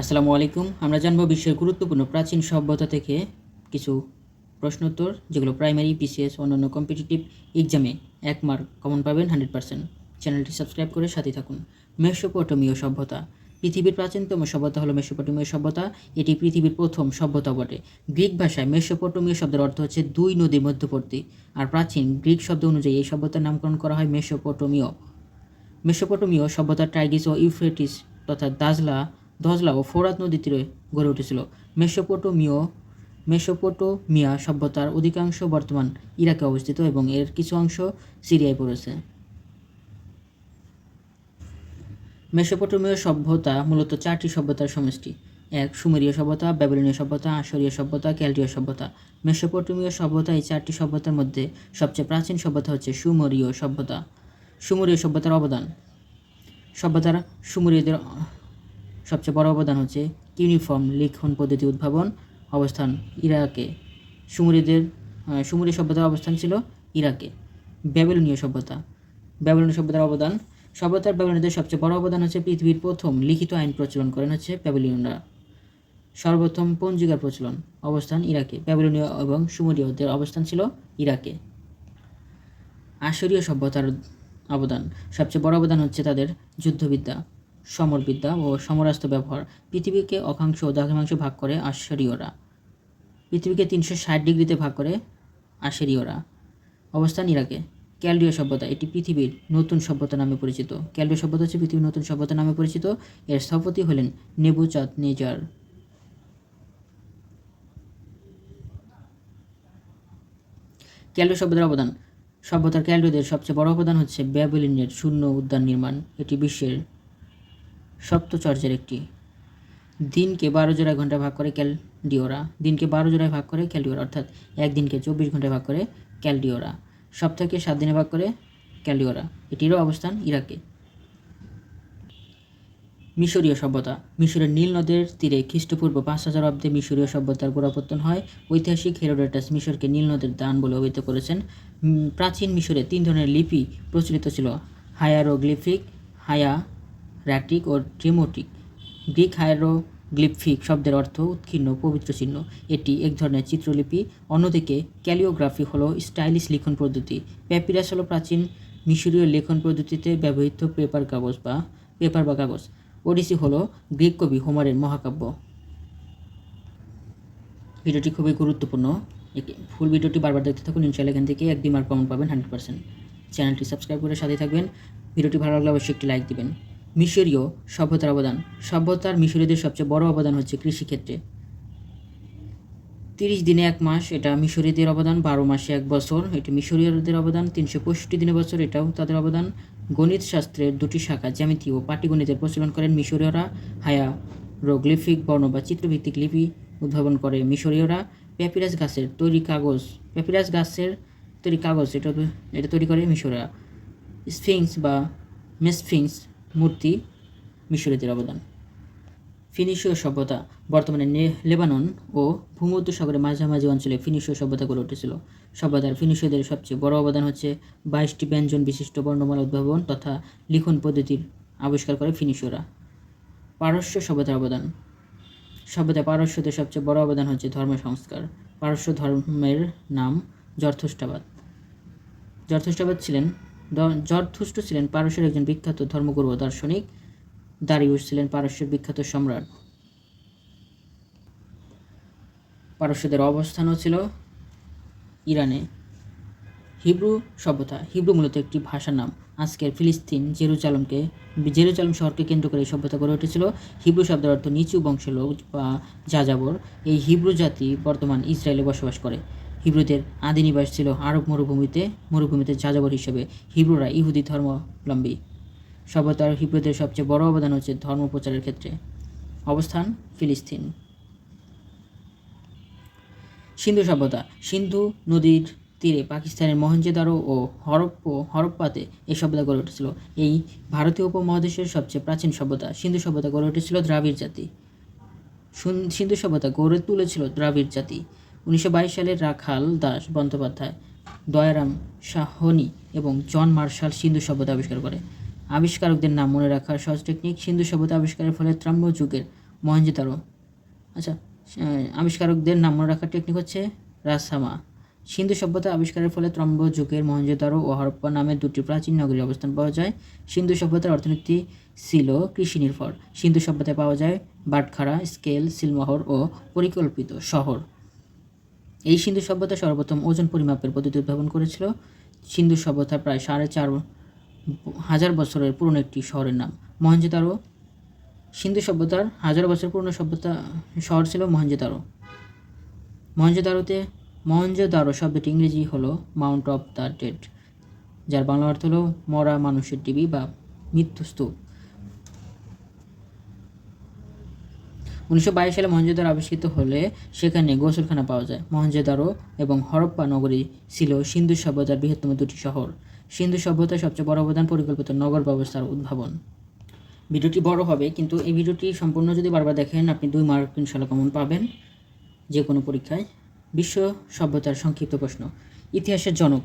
আসসালামু আলাইকুম। আমরা জানব বিশ্বের গুরুত্বপূর্ণ প্রাচীন সভ্যতা থেকে কিছু প্রশ্নোত্তর, যেগুলো প্রাইমারি পিসিএস অন্যান্য কম্পিটিটিভ এক্সামে এক মার্ক কমন পাবেন হান্ড্রেড পার্সেন্ট চ্যানেলটি সাবস্ক্রাইব করে সাথে থাকুন। মেসোপটেমীয় সভ্যতা। পৃথিবীর প্রাচীনতম সভ্যতা হলো মেসোপটেমীয় সভ্যতা। এটি পৃথিবীর প্রথম সভ্যতা বটে। গ্রিক ভাষায় মেসোপটেমীয় শব্দের অর্থ হচ্ছে দুই নদীর মধ্যবর্তী। আর প্রাচীন গ্রিক শব্দ অনুযায়ী এই সভ্যতার নামকরণ করা হয় মেসোপটেমীয়। মেসোপটেমীয় সভ্যতা টাইগ্রিস ও ইউফ্রেটিস তথা দাজলা দজলা ও ফোরাত নদী তীরে গড়ে উঠেছিল। মেসোপটোমীয়, মেসোপোটোমিয়া সভ্যতার অধিকাংশ বর্তমান ইরাকে অবস্থিত এবং এর কিছু অংশ সিরিয়ায় পড়েছে। মেসোপটোমীয় সভ্যতা মূলত চারটি সভ্যতার সমষ্টি। এক, সুমেরীয় সভ্যতা, ব্যাবিলনীয় সভ্যতা, আসরীয় সভ্যতা, ক্যালটীয় সভ্যতা। মেসোপটোমীয় সভ্যতা এই চারটি সভ্যতার মধ্যে সবচেয়ে প্রাচীন সভ্যতা হচ্ছে সুমেরীয় সভ্যতা। সুমেরীয় সভ্যতার অবদান। সভ্যতার সুমেরীয়দের সবচেয়ে বড় অবদান হচ্ছে ইউনিফর্ম লিখন পদ্ধতি উদ্ভাবন অবস্থান ইরাকে। সুমেরীদের আহ, সুমেরীয় সভ্যতার অবস্থান ছিল ইরাকে। ব্যাবিলনীয় সভ্যতা। ব্যাবিলনীয় সভ্যতার অবদান। সভ্যতার ব্যাবিলনীয়দের সবচেয়ে বড় অবদান হচ্ছে পৃথিবীর প্রথম লিখিত আইন প্রচলন করেন হচ্ছে ব্যাবিলনীয়রা। সর্বপ্রথম পঞ্জিকার প্রচলন? অবস্থান ইরাকে। ব্যাবিলনীয় এবং সুমেরীয়দের অবস্থান ছিল ইরাকে। আসরীয় সভ্যতার অবদান। সবচেয়ে বড় অবদান হচ্ছে তাদের যুদ্ধবিদ্যা। সমরবিদ্যা ও সমরাস্ত্র ব্যবহার। পৃথিবীকে অক্ষাংশ ও দ্রাঘিমাংশ ভাগ করে আশ্বরীয়রা পৃথিবীকে তিনশো ষাট ডিগ্রিতে ভাগ করে আশেরীয়রা অবস্থান ইরাকে। ক্যালডীয় সভ্যতা, এটি পৃথিবীর নতুন সভ্যতা নামে পরিচিত। ক্যালডীয় সভ্যতা হচ্ছে পৃথিবীর নতুন সভ্যতা নামে পরিচিত। এর স্থপতি হলেন নেবুচাঁদ নেজার। ক্যালডীয় সভ্যতার অবদান। সভ্যতার ক্যালডীয়দের সবচেয়ে বড় অবদান হচ্ছে ব্যাবিলিনের শূন্য উদ্যান নির্মাণ। এটি বিশ্বের সপ্তচর্যের একটি। দিনকে বারো জোড়ায় ঘণ্টা ভাগ করে ক্যালডিওরা। দিনকে বারো জোড়ায় ভাগ করে ক্যালডিওরা, অর্থাৎ একদিনকে চব্বিশ ঘন্টায় ভাগ করে ক্যালডিওরা। সপ্তাহকে সাত দিনে ভাগ করে ক্যালডিওরা। এটিরও অবস্থান ইরাকে। মিশরীয় সভ্যতা। মিশরের নীল নদের তীরে খ্রিস্টপূর্ব পাঁচ হাজার অব্দে মিশরীয় সভ্যতার গোড়াপত্তন হয়। ঐতিহাসিক হেরোডেটাস মিশরকে নীল নদের দান বলে অভিহিত করেছেন। প্রাচীন মিশরে তিন ধরনের লিপি প্রচলিত ছিল। হায়ারোগ্লিফিক, হায়া র্যাটিক ও ট্রিমোটিক গ্রিক হায়ারোগ্লিফিক শব্দের অর্থ উৎকীর্ণ, পবিত্র চিহ্ন। এটি এক ধরনের চিত্রলিপি, অন্যদিকে ক্যালিওগ্রাফি হলো স্টাইলিশ লিখন পদ্ধতি। প্যাপিরাস হলো প্রাচীন মিশরীয় লেখন পদ্ধতিতে ব্যবহৃত পেপার কাগজ বা পেপার বা কাগজ। ওডিসি হলো গ্রিক কবি হোমারের মহাকাব্য। ভিডিওটি খুবই গুরুত্বপূর্ণ। ফুল ভিডিওটি বারবার দেখতে থাকুন। ইনশাল্লাহ এখান থেকে এক দুই মার্ক কমন পাবেন হান্ড্রেড পার্সেন্ট চ্যানেলটি সাবস্ক্রাইব করে সাথে থাকবেন। ভিডিওটি ভালো লাগলে অবশ্যই একটি লাইক দিবেন। মিশরীয় সভ্যতার অবদান। সভ্যতার মিশরীয়দের সবচেয়ে বড় অবদান হচ্ছে কৃষিক্ষেত্রে। তিরিশ দিনে এক মাস এটা মিশরীয়দের অবদান, বারো মাসে এক বছর এটি মিশরীয়দের অবদান, তিনশো পঁয়ষট্টি দিনে বছর এটাও তাদের অবদান। গণিত শাস্ত্রের দুটি শাখা, জ্যামিতি ও পাটিগণিতের প্রচলন করেন মিশরীয়রা। হায়া রোগ্লিফিক, বর্ণ বা চিত্রভিত্তিক লিপি উদ্ভাবন করে মিশরীয়রা। প্যাপিরাস গাছের তৈরি কাগজ, প্যাপিরাস গাছের তৈরি কাগজ এটা এটা তৈরি করে মিশরীয়রা। স্ফিংস বা মেসফিংস মূর্তি মিশরীয়দের অবদান। ফিনিশীয় সভ্যতা বর্তমানে লেবানন ও ভূমধ্য সাগরের মাঝামাঝি অঞ্চলে ফিনিশীয় সভ্যতা গড়ে উঠেছিল। সভ্যতার ফিনিশীয়দের সবচেয়ে বড় অবদান হচ্ছে বাইশটি ব্যঞ্জন বিশিষ্ট বর্ণমালা উদ্ভাবন তথা লিখন পদ্ধতির আবিষ্কার করে ফিনিশীয়রা। পারস্য সভ্যতার অবদান। সভ্যতা পারস্যদের সবচেয়ে বড় অবদান হচ্ছে ধর্ম সংস্কার। পারস্য ধর্মের নাম জর্থষ্টাবাদ জর্থষ্টাবাদ ছিলেন জরথুষ্ট ছিলেন পারস্যের একজন বিখ্যাত ধর্মগুরু দার্শনিক, দারিউস ছিলেন পারস্যের বিখ্যাত সম্রাট। পারস্যদের অবস্থানও ছিল ইরানে। হিব্রু সভ্যতা, হিব্রু মূলত একটি ভাষার নাম। আজকের ফিলিস্তিন, জেরুজালেমকে, জেরুজালেম শহরকে কেন্দ্র করে এই সভ্যতা গড়ে উঠেছিল। হিব্রু শব্দের অর্থ নিচু বংশের লোক বা যাযাবর। এই হিব্রু জাতি বর্তমান ইসরায়েলে বসবাস করে। হিব্রুদের আদি নিবাস ছিল আরব মরুভূমিতে মরুভূমিতে যাযাবর হিসেবে। হিব্রুরা ইহুদি ধর্মাবলম্বী। সভ্যতার হিব্রুদের সবচেয়ে বড় অবদান হচ্ছে ধর্ম প্রচারের ক্ষেত্রে। অবস্থান, ফিলিস্তিন। সিন্ধু সভ্যতা। সিন্ধু নদীর তীরে পাকিস্তানের মহেঞ্জেদারো ও হরপ্প, হরপ্পাতে এই সভ্যতা গড়ে উঠেছিল। এই ভারতীয় উপমহাদেশের সবচেয়ে প্রাচীন সভ্যতা, সিন্ধু সভ্যতা গড়ে উঠেছিল দ্রাবিড় জাতি। সুন- সিন্ধু সভ্যতা গড়ে তুলেছিল দ্রাবিড় জাতি। উনিশশো বাইশ সালের রাখাল দাস বন্দ্যোপাধ্যায় দয়ারাম সাহনি এবং জন মার্শাল সিন্ধু সভ্যতা আবিষ্কার করে। আবিষ্কারকদের নাম মনে রাখার সহজ টেকনিক সিন্ধু সভ্যতা আবিষ্কারের ফলে ত্রাম্য যুগের মহেঞ্জোদারো আচ্ছা আবিষ্কারকদের নাম মনে রাখার টেকনিক হচ্ছে রাসামা সিন্ধু সভ্যতা আবিষ্কারের ফলে ত্রম্ব যুগের মহেঞ্জোদারো ও হরপ্পা নামে দুটি প্রাচীন নগরীর অবস্থান পাওয়া যায়। সিন্ধু সভ্যতার অর্থনীতি ছিল কৃষি নির্ভর সিন্ধু সভ্যতায় পাওয়া যায় বাটখারা, স্কেল, সিলমোহর ও পরিকল্পিত শহর। এই সিন্ধু সভ্যতা সর্বপ্রথম ওজন পরিমাপের পদ্ধতি উদ্ভাবন করেছিল। সিন্ধু সভ্যতা প্রায় সাড়ে চার হাজার বছরের পুরনো একটি শহরের নাম মহেঞ্জোদারো। সিন্ধু সভ্যতার হাজার বছর পুরনো সভ্যতা শহর ছিল মহেঞ্জোদারো। মহেঞ্জোদারোতে মহেঞ্জোদারো শব্দটি ইংরেজি হলো মাউন্ট অফ দ্য ডেড, যার বাংলা অর্থ হলো মরা মানুষের ডিবি বা মৃত্যুস্তূপ। উনিশশো বাইশ সালে মহেঞ্জোদারো আবিষ্কৃত হলে সেখানে গোসলখানা পাওয়া যায়। মহেঞ্জোদারো এবং হরপ্পা নগরী ছিল সিন্ধু সভ্যতার বৃহত্তম দুটি শহর। সিন্ধু সভ্যতার সবচেয়ে বড় অবদান পরিকল্পিত নগর ব্যবস্থার উদ্ভাবন। ভিডিওটি বড় হবে, কিন্তু এই ভিডিওটি সম্পূর্ণ যদি বারবার দেখেন, আপনি দুই মার্ক ইনশাল্লাহ কমন পাবেন যে কোনো পরীক্ষায়। বিশ্ব সভ্যতার সংক্ষিপ্ত প্রশ্ন, ইতিহাসের জনক।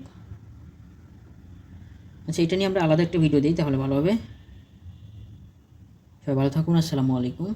আচ্ছা এটা নিয়ে আমরা আলাদা একটা ভিডিও দিই, তাহলে ভালো হবে। সবাই ভালো থাকুন, আসসালামু আলাইকুম।